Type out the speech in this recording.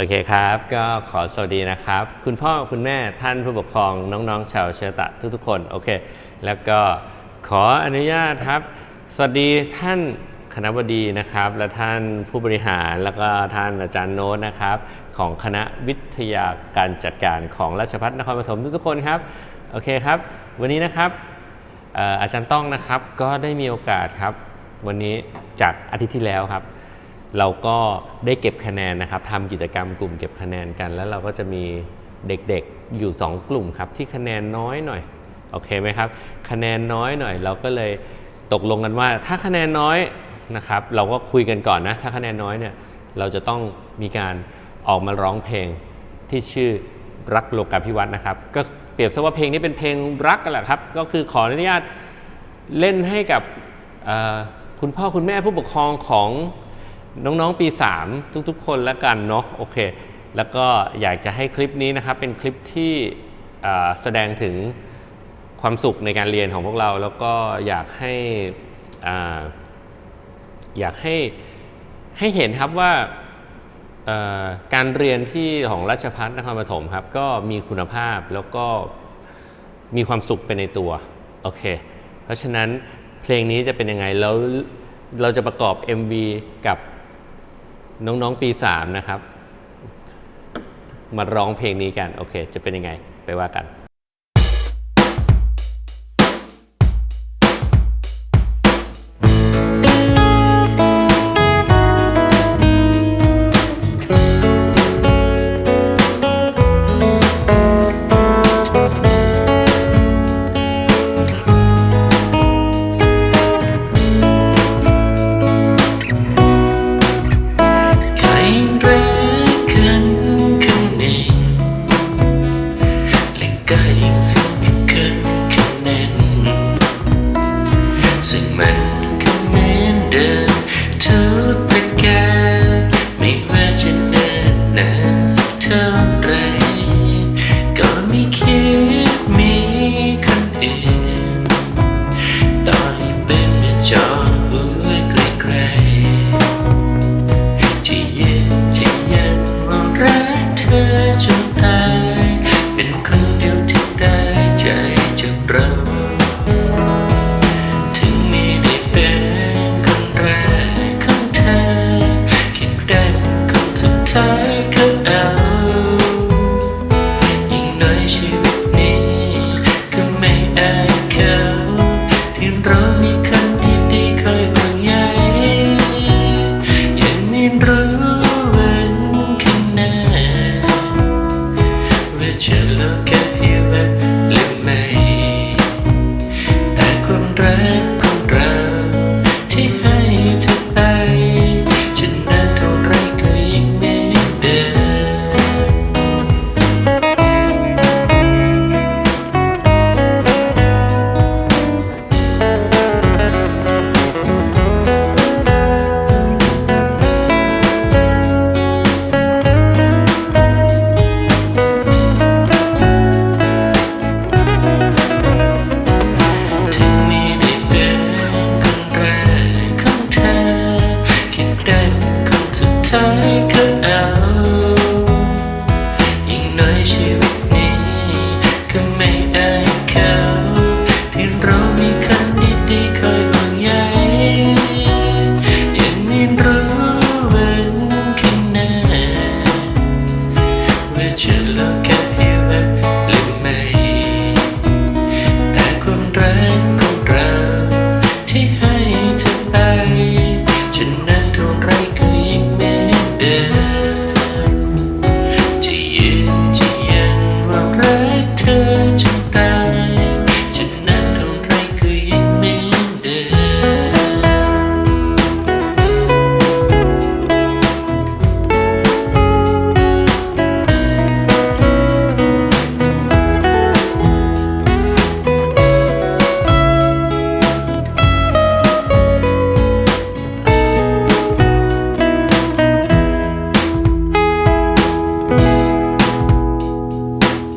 โอเคครับ ก็ขอสวัสดีนะครับ คุณพ่อคุณแม่ท่านผู้ปกครองน้องๆ ชาวเชื้อตะทุกๆคนโอเค แล้วก็ขออนุญาตครับ สวัสดีท่านคณะบดีนะครับ และท่านผู้บริหารแล้วก็ท่านอาจารย์โน้ตนะครับ ของคณะวิทยาการจัดการของราชภัฏนครปฐมทุกๆคนครับโอเคครับ วันนี้นะครับอาจารย์ต้องนะครับก็ได้มีโอกาสครับ วันนี้จากอาทิตย์ที่แล้วครับ เราก็ได้เก็บคะแนนนะครับทำกิจกรรมกลุ่มเก็บคะแนนกัน แล้วเราก็จะมีเด็กๆอยู่ 2 กลุ่มครับ ที่คะแนนน้อยหน่อยโอเคไหมครับ คะแนนน้อยหน่อย เราก็เลยตกลงกันว่า ถ้าคะแนนน้อยนะครับ เราก็คุยกันก่อนนะ ถ้าคะแนนน้อยเนี่ยเราจะต้องมีการออกมาร้องเพลงที่ชื่อรักโลกาภิวัตน์นะครับ ก็เปรียบซะว่าเพลงนี้เป็นเพลงรักกันแหละครับ ก็คือขออนุญาตเล่นให้กับคุณพ่อคุณแม่ผู้ปกครองของ น้องๆปี 3 ทุกๆ คนแล้วกันเนาะโอเค แล้วก็อยากจะให้คลิปนี้นะครับ เป็นคลิปที่แสดงถึงความสุขในการเรียนของพวกเรา แล้วก็อยากให้ออยากให้ให้เห็นครับว่าการเรียนที่ของราชพัฒนครปฐมครับ ก็มีคุณภาพแล้วก็มีความสุขเป็นในตัวโอเค เพราะฉะนั้นเพลงนี้จะเป็นยังไงแล้วเราจะประกอบ MV กับ น้องๆปีสามนะครับ มาร้องเพลงนี้กัน โอเค จะเป็นยังไง ไปว่ากัน ท่าไรก็ไม่คิดมีคนอื่นต่อยเป็นจอ